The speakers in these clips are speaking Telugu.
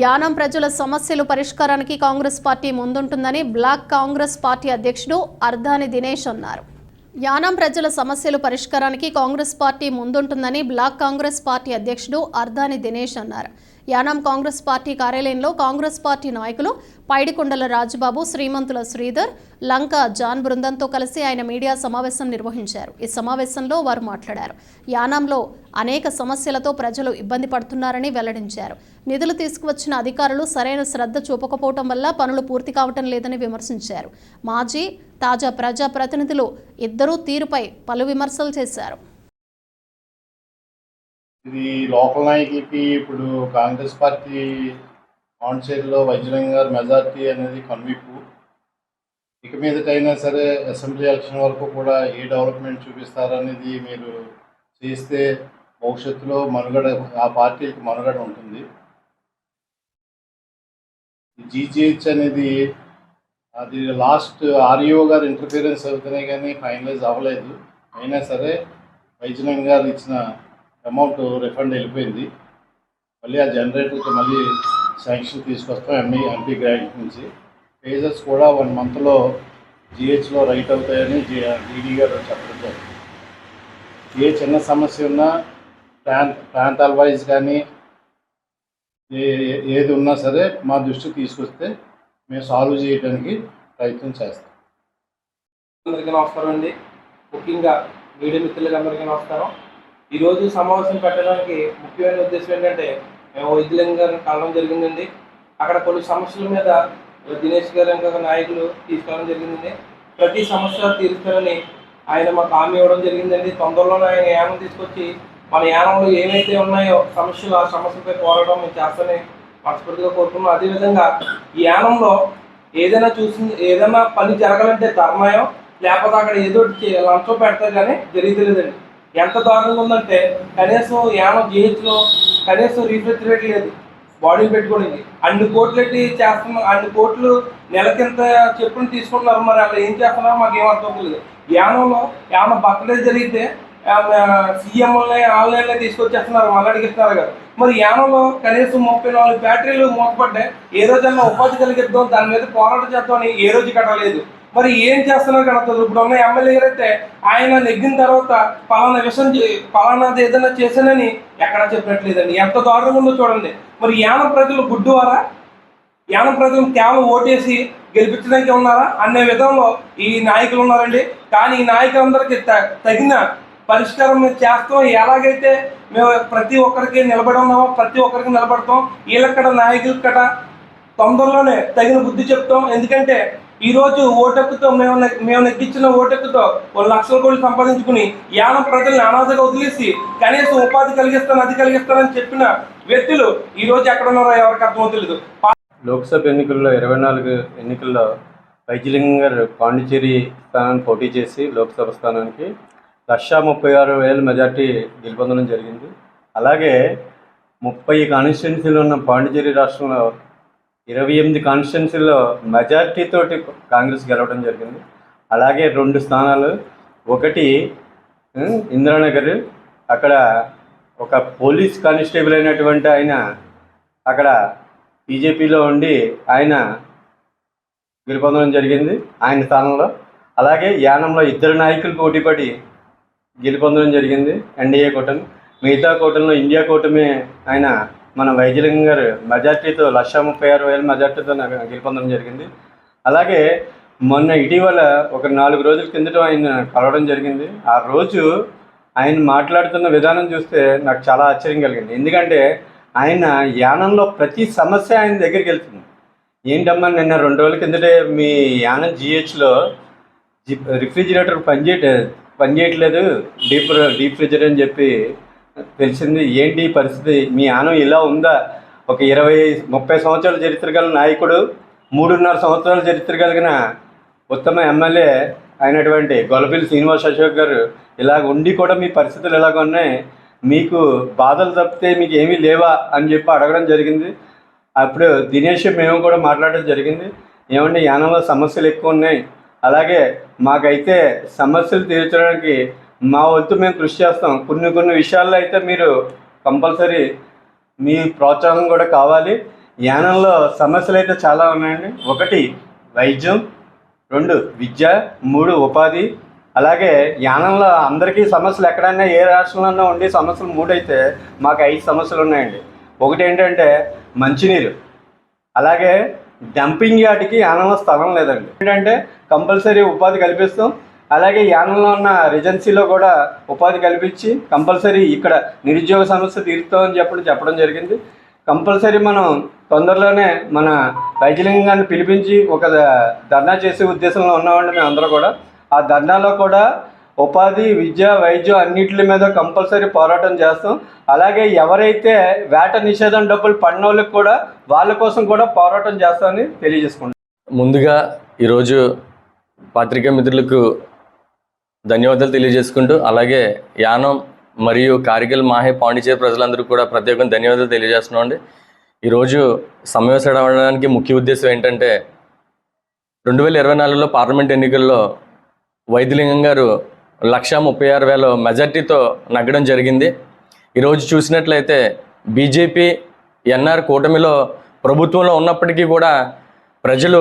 యానం ప్రజల సమస్యలు పరిష్కారానికి కాంగ్రెస్ పార్టీ ముందుంటుందని బ్లాక్ కాంగ్రెస్ పార్టీ అధ్యక్షుడు అర్ధాని దినేష్ అన్నారు. యానం ప్రజల సమస్యలు పరిష్కారానికి కాంగ్రెస్ పార్టీ ముందుంటుందని బ్లాక్ కాంగ్రెస్ పార్టీ అధ్యక్షుడు అర్ధాని దినేష్ అన్నారు. యానాం కాంగ్రెస్ పార్టీ కార్యాలయంలో కాంగ్రెస్ పార్టీ నాయకులు పైడికొండల రాజుబాబు శ్రీమంతుల శ్రీధర్ లంక జాన్ బృందంతో కలిసి ఆయన మీడియా సమావేశం నిర్వహించారు. ఈ సమావేశంలో వారు మాట్లాడారు. యానాంలో అనేక సమస్యలతో ప్రజలు ఇబ్బంది పడుతున్నారని వెల్లడించారు. నిధులు తీసుకువచ్చిన అధికారులు సరైన శ్రద్ధ చూపకపోవటం వల్ల పనులు పూర్తి కావటం లేదని విమర్శించారు. మాజీ తాజా ప్రజా ప్రతినిధులు ఇద్దరూ తీరుపై పలు విమర్శలు చేశారు. ఇది లోకల్ నాయకులకి ఇప్పుడు కాంగ్రెస్ పార్టీ పాండిచేరిలో వైద్యలింగ గారు మెజార్టీ అనేది కనువిప్పు. ఇక మీదటైనా సరే అసెంబ్లీ ఎలక్షన్ వరకు కూడా ఏ డెవలప్మెంట్ చూపిస్తారనేది మీరు చేస్తే భవిష్యత్తులో మనుగడ ఆ పార్టీకి మనుగడ ఉంటుంది. జీజీహెచ్ అనేది అది లాస్ట్ ఆర్ఈఓ గారు ఇంటర్ఫీరెన్స్ అవుతున్నాయి కానీ ఫైనలైజ్ అవ్వలేదు. అయినా సరే వైద్యలింగ గారు ఇచ్చిన అమౌంట్ రిఫండ్ వెళ్ళిపోయింది. మళ్ళీ ఆ జనరేటర్కి మళ్ళీ శాంక్షన్ తీసుకొస్తాం ఎంఈ ఎంపీ గ్రాంట్ నుంచి. పేజెస్ కూడా వన్ మంత్లో జిహెచ్లో రైట్ అవుతాయని డీడీ గారు చెప్పడం జరిగింది. ఏ చిన్న సమస్య ఉన్నా ప్రాంత ప్రాంతాల వైజ్ కానీ ఏ ఏది ఉన్నా సరే మా దృష్టికి తీసుకొస్తే మేము సాల్వ్ చేయడానికి ప్రయత్నం చేస్తాం. అందరికీ నమస్కారం అండి. ముఖ్యంగా మీడియా మిత్రులకి అందరికీ నమస్కారం. ఈరోజు సమావేశం పెట్టడానికి ముఖ్యమైన ఉద్దేశం ఏంటంటే మేము వైద్యులంగా గారిని కలవడం జరిగిందండి. అక్కడ కొన్ని సమస్యల మీద దినేష్ గారు ఇంకా నాయకులు తీసుకోవడం జరిగిందండి. ప్రతి సమస్య తీరుస్తారని ఆయన మాకు హామీ ఇవ్వడం జరిగిందండి. తొందరలోనే ఆయన యానం తీసుకొచ్చి మన యానంలో ఏవైతే ఉన్నాయో సమస్యలు ఆ సమస్యలపై పోరాటం మేము చేస్తామని మనస్ఫూర్తిగా కోరుకున్నాం. అదేవిధంగా ఈ యానంలో ఏదైనా చూసింది ఏదైనా పని జరగాలంటే ధర్మాయం లేకపోతే అక్కడ ఏదో లంచం పెడతారు కానీ జరిగలేదండి ఎంత దారుణంగా ఉందంటే కనీసం యానం జిహెచ్లో కనీసం రీఫ్రిజిరేటర్ లేదు బాడీ పెట్టుకోవడానికి అన్ని కోట్లు పెట్టి చేస్తున్నాం అన్ని కోట్లు నెలకింత చెప్పుని తీసుకుంటున్నారు మరి అలా ఏం చేస్తున్నారో మాకు ఏం అర్థం లేదు యానంలో యానం బర్త్డే జరిగితే సీఎంలనే ఆన్లైన్లో తీసుకొచ్చేస్తున్నారు మళ్ళీ అడిగిస్తున్నారు కదా. మరి యానంలో కనీసం ముప్పై నాలుగు బ్యాటరీలు మూతపడ్డాయి. ఏ రోజన్నా ఉపాధి కలిగిద్దాం దాని మీద పోరాటం చేద్దామని ఏ రోజు కట్టలేదు. మరి ఏం చేస్తున్నారు కనపడదు ఇప్పుడు ఉన్న ఎమ్మెల్యే గారు అయితే ఆయన నెగ్గిన తర్వాత పలానా విషయం పలానాది ఏదైనా చేశానని ఎక్కడా చెప్పట్లేదండి ఎంత దారుణంగా ఉందో చూడండి. మరి యానం ప్రజలు గుడ్డువారా? యానం ప్రజలు కేవలం ఓటేసి గెలిపించడానికి ఉన్నారా? అనే విధంలో ఈ నాయకులు ఉన్నారండి. కానీ ఈ నాయకులందరికీ త- తగిన పరిష్కారం మేము చేస్తాం. ఎలాగైతే మేము ప్రతి ఒక్కరికి నిలబడి ఉన్నామో ప్రతి ఒక్కరికి నిలబడతాం. వీళ్ళక్కడ నాయకులు తొందరలోనే తగిన బుద్ధి చెప్తాం. ఎందుకంటే ఈరోజు ఓటెక్కుతో మేము మేము నెగ్గించిన ఓటెక్కుతో ఒక లక్షల కోట్లు సంపాదించుకుని యానం ప్రజల్ని అనాథగా వదిలేసి కనీసం ఉపాధి కలిగిస్తాను అది కలిగిస్తానని చెప్పిన వ్యక్తులు ఈ రోజు ఎక్కడ ఉన్నారో ఎవరికి అర్థమవుతలేదు లోక్సభ ఎన్నికల్లో ఇరవై నాలుగు ఎన్నికల్లో వైద్యలింగం గారు పాండిచేరి స్థానాన్ని పోటీ చేసి లోక్సభ స్థానానికి లక్షా ముప్పై ఆరు వేల మెజార్టీ గెలుపొందడం జరిగింది. అలాగే ముప్పై కాన్స్టిట్యున్సీలు ఉన్న పాండిచేరి రాష్ట్రంలో ఇరవై ఎనిమిది కాన్స్టిట్యున్సీలో మెజార్టీ తోటి కాంగ్రెస్ గెలవడం జరిగింది. అలాగే రెండు స్థానాలు ఒకటి ఇందిరానగర్ అక్కడ ఒక పోలీస్ కానిస్టేబుల్ అయినటువంటి ఆయన అక్కడ బీజేపీలో ఉండి ఆయన గెలుపొందడం జరిగింది ఆయన స్థానంలో. అలాగే యానంలో ఇద్దరు నాయకులు పోటీపడి గెలుపొందడం జరిగింది ఎన్డీఏ కూటమి. మిగతా కూటమిలో ఇండియా కూటమి ఆయన మన వైద్యలింగం గారు మెజార్టీతో లక్ష ముప్పై ఆరు వేల మెజార్టీతో నాకు గెలుపొందడం జరిగింది. అలాగే మొన్న ఇటీవల ఒక నాలుగు రోజుల కిందట ఆయన కలవడం జరిగింది. ఆ రోజు ఆయన మాట్లాడుతున్న విధానం చూస్తే నాకు చాలా ఆశ్చర్యం కలిగింది. ఎందుకంటే ఆయన యానంలో ప్రతి సమస్య ఆయన దగ్గరికి వెళ్తుంది. ఏంటమ్మా నిన్న రెండు రోజుల కిందటే మీ యానం జిహెచ్లో రిఫ్రిజిరేటర్ పనిచేయట పనిచేయట్లేదు. డీప్ డీప్ ఫ్రిజర్ అని చెప్పి తెలిసింది ఏంటి పరిస్థితి? మీ యానం ఇలా ఉందా? ఒక ఇరవై ముప్పై సంవత్సరాల చరిత్ర గల నాయకుడు మూడున్నర సంవత్సరాల చరిత్ర కలిగిన ఉత్తమ ఎమ్మెల్యే అయినటువంటి గొలపిల్లి శ్రీనివాస్ అశోక్ గారు ఇలాగ ఉండి కూడా మీ పరిస్థితులు ఇలాగ ఉన్నాయి. మీకు బాధలు తప్పితే మీకు ఏమీ లేవా? అని చెప్పి అడగడం జరిగింది. అప్పుడు దినేష్ మేము కూడా మాట్లాడడం జరిగింది. ఏమంటే యానంలో సమస్యలు ఎక్కువ ఉన్నాయి. అలాగే మాకైతే సమస్యలు తీర్చడానికి మా వంతు మేము కృషి చేస్తాం. కొన్ని కొన్ని విషయాల్లో అయితే మీరు కంపల్సరీ మీ ప్రోత్సాహం కూడా కావాలి. యానంలో సమస్యలు అయితే చాలా ఉన్నాయండి. ఒకటి వైద్యం. రెండు విద్య. మూడు ఉపాధి. అలాగే యానంలో అందరికీ సమస్యలు ఎక్కడైనా ఏ రాష్ట్రంలో ఉండే సమస్యలు మూడు అయితే మాకు ఐదు సమస్యలు ఉన్నాయండి. ఒకటి ఏంటంటే మంచినీరు. అలాగే డంపింగ్ యార్డ్కి యానంలో స్థలం లేదండి. ఏంటంటే కంపల్సరీ ఉపాధి కల్పిస్తాం. అలాగే యానంలో ఉన్న రెజెన్సీలో కూడా ఉపాధి కల్పించి కంపల్సరీ ఇక్కడ నిరుద్యోగ సమస్య తీరుతామని చెప్పడం చెప్పడం జరిగింది. కంపల్సరీ మనం తొందరలోనే మన వైద్యలింగాన్ని పిలిపించి ఒక ధర్నా చేసే ఉద్దేశంలో ఉన్నామండి మేము అందరూ కూడా. ఆ ధర్నాలో కూడా ఉపాధి విద్య వైద్యం అన్నిటి మీద కంపల్సరీ పోరాటం చేస్తాం. అలాగే ఎవరైతే వేట నిషేధం డబ్బులు పడిన వాళ్ళకి కూడా వాళ్ళ కోసం కూడా పోరాటం చేస్తామని తెలియజేసుకుంటాం ముందుగా ఈరోజు పాత్రికా మిత్రులకు ధన్యవాదాలు తెలియజేసుకుంటూ అలాగే యానం మరియు కార్గిల్ మాహే పాండిచేరి ప్రజలందరూ కూడా ప్రత్యేకంగా ధన్యవాదాలు తెలియజేస్తున్నాం అండి ఈరోజు సమావేశం అవ్వడానికి ముఖ్య ఉద్దేశం ఏంటంటే రెండు వేల ఇరవై నాలుగులో పార్లమెంట్ ఎన్నికల్లో వైద్యలింగం గారు లక్షా ముప్పై ఆరు వేల మెజార్టీతో నగ్గడం జరిగింది. ఈరోజు చూసినట్లయితే బీజేపీ ఎన్ఆర్ కూటమిలో ప్రభుత్వంలో ఉన్నప్పటికీ కూడా ప్రజలు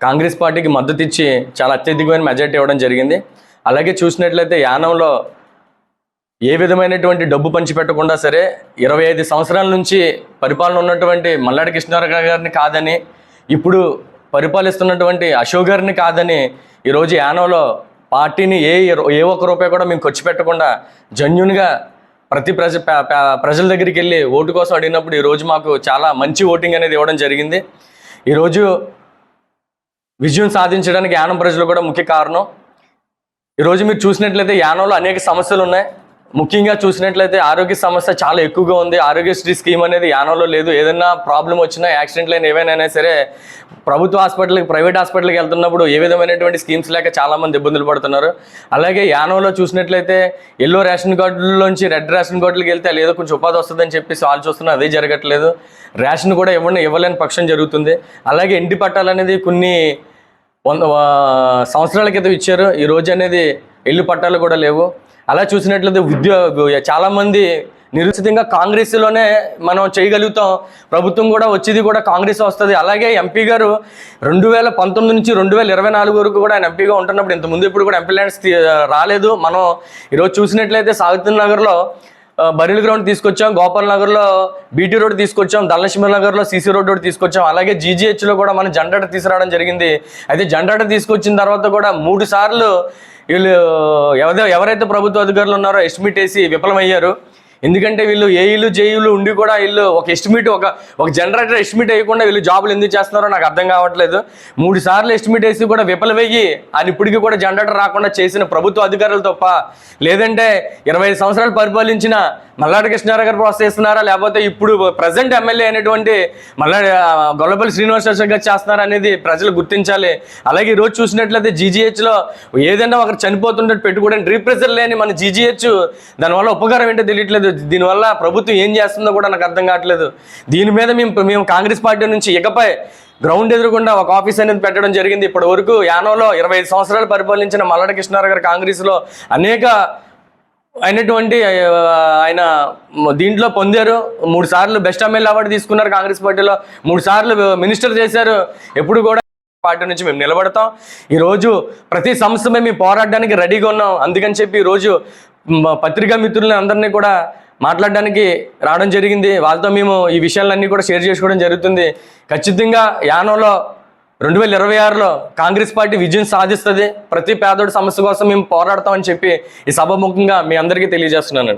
కాంగ్రెస్ పార్టీకి మద్దతు ఇచ్చి చాలా అత్యధికమైన మెజార్టీ ఇవ్వడం జరిగింది. అలాగే చూసినట్లయితే యానంలో ఏ విధమైనటువంటి డబ్బు పంచిపెట్టకుండా సరే ఇరవై ఐదు సంవత్సరాల నుంచి పరిపాలన ఉన్నటువంటి మల్లాడి కృష్ణారావు గారిని కాదని ఇప్పుడు పరిపాలిస్తున్నటువంటి అశోక్ గారిని కాదని ఈరోజు యానంలో పార్టీని ఏ ఏ ఒక్క రూపాయి కూడా మేము ఖర్చు పెట్టకుండా జన్యున్గా ప్రతి ప్రజ ప్రజల దగ్గరికి వెళ్ళి ఓటు కోసం అడిగినప్పుడు ఈరోజు మాకు చాలా మంచి ఓటింగ్ అనేది ఇవ్వడం జరిగింది. ఈరోజు విజయం సాధించడానికి యానం ప్రజలు కూడా ముఖ్య కారణం. ఈరోజు మీరు చూసినట్లయితే యానంలో అనేక సమస్యలు ఉన్నాయి. ముఖ్యంగా చూసినట్లయితే ఆరోగ్య సమస్య చాలా ఎక్కువగా ఉంది. ఆరోగ్యశ్రీ స్కీమ్ అనేది యానంలో లేదు. ఏదైనా ప్రాబ్లం వచ్చినా యాక్సిడెంట్లు అయినా ఏవైనా సరే ప్రభుత్వ హాస్పిటల్కి ప్రైవేట్ హాస్పిటల్కి వెళ్తున్నప్పుడు ఏ విధమైనటువంటి స్కీమ్స్ లేక చాలామంది ఇబ్బందులు పడుతున్నారు. అలాగే యానంలో చూసినట్లయితే ఎల్లో రేషన్ కార్డులోంచి రెడ్ రేషన్ కార్డులకి వెళ్తే లేదో కొంచెం ఉపాధి వస్తుందని చెప్పేసి వాళ్ళు చూస్తున్నా అదే జరగట్లేదు. రేషన్ కూడా ఇవ్వండి ఇవ్వలేని పక్షం జరుగుతుంది. అలాగే ఇంటి పట్టాలనేది కొన్ని వంద సంవత్సరాల క్రితం ఇచ్చారు. ఈ రోజు అనేది ఇల్లు పట్టాలు కూడా లేవు. అలా చూసినట్లయితే ఉద్యోగ చాలామంది నిరుచితంగా కాంగ్రెస్లోనే మనం చేయగలుగుతాం. ప్రభుత్వం కూడా వచ్చేది కూడా కాంగ్రెస్ వస్తుంది. అలాగే ఎంపీ గారు రెండు వేల పంతొమ్మిది నుంచి రెండు వేల ఇరవై నాలుగు వరకు కూడా ఆయన ఎంపీగా ఉంటున్నప్పుడు ఇంత ముందు ఇప్పుడు కూడా ఎంపీ ల్యాండ్స్ రాలేదు. మనం ఈరోజు చూసినట్లయితే సావిత్రి నగర్లో బరిల్ గ్రౌండ్ తీసుకొచ్చాం గోపాల్ నగర్లో బీటీ రోడ్ తీసుకొచ్చాం ధనలక్ష్మి నగర్లో సీసీ రోడ్ కూడా తీసుకొచ్చాం. అలాగే జీజీహెచ్లో కూడా మనం జండాట తీసుకురావడం జరిగింది. అయితే జండాట తీసుకొచ్చిన తర్వాత కూడా మూడు సార్లు వీళ్ళు ఎవరైతే ప్రభుత్వ అధికారులు ఉన్నారో ఎస్టిమేట్ వేసి విఫలమయ్యారు. ఎందుకంటే వీళ్ళు ఏఈలు జేఈలు ఉండి కూడా వీళ్ళు ఒక ఎస్టిమేట్ ఒక ఒక జనరేటర్ ఎస్టిమేట్ వేయకుండా వీళ్ళు జాబులు ఎందుకు చేస్తున్నారో నాకు అర్థం కావట్లేదు. మూడు సార్లు ఎస్టిమేట్ వేసి కూడా విఫలమయ్యి అని ఇప్పటికీ కూడా జనరేటర్ రాకుండా చేసిన ప్రభుత్వ అధికారులు తప్ప లేదంటే ఇరవై ఐదు సంవత్సరాలు పరిపాలించిన మల్లాడి కృష్ణారావు గారు ప్రోత్సహిస్తున్నారా లేకపోతే ఇప్పుడు ప్రజెంట్ ఎమ్మెల్యే అయినటువంటి మల్లాడి గొల్లపల్లి శ్రీనివాసరావు గారు చేస్తున్నారా అనేది ప్రజలు గుర్తించాలి. అలాగే ఈరోజు రోజు చూసినట్లయితే జీజీహెచ్లో లో ఏదైనా ఒకరు చనిపోతుంటే పెట్టుకోవడానికి రీప్రెజర్ లేని మన జీజీహెచ్ దానివల్ల ఉపకారం ఏంటో తెలియట్లేదు. దీనివల్ల ప్రభుత్వం ఏం చేస్తుందో కూడా నాకు అర్థం కావట్లేదు. దీని మీద మేము మేము కాంగ్రెస్ పార్టీ నుంచి ఇకపై గ్రౌండ్ ఎదురకుండా ఒక ఆఫీస్ అనేది పెట్టడం జరిగింది. ఇప్పటి వరకు యానోలో ఇరవై ఐదు సంవత్సరాలు పరిపాలించిన మల్లడ కృష్ణారావు గారు కాంగ్రెస్లో అనేక అయినటువంటి ఆయన దీంట్లో పొందారు. మూడు సార్లు బెస్ట్ ఎమ్మెల్యే అవార్డు తీసుకున్నారు కాంగ్రెస్ పార్టీలో. మూడు సార్లు మినిస్టర్ చేశారు. ఎప్పుడు కూడా పార్టీ నుంచి మేము నిలబడతాం. ఈరోజు ప్రతి సంస్థ మేము పోరాడడానికి రెడీగా ఉన్నాం. అందుకని చెప్పి ఈరోజు పత్రికా మిత్రులని అందరినీ కూడా మాట్లాడడానికి రావడం జరిగింది. వాళ్ళతో మేము ఈ విషయాలన్నీ కూడా షేర్ చేసుకోవడం జరుగుతుంది. ఖచ్చితంగా యానంలో రెండు వేల ఇరవై ఆరులో కాంగ్రెస్ పార్టీ విజయం సాధిస్తుంది. ప్రతి పేదోడి సమస్య కోసం మేము పోరాడతామని చెప్పి ఈ సభాముఖంగా మీ అందరికీ తెలియజేస్తున్నాను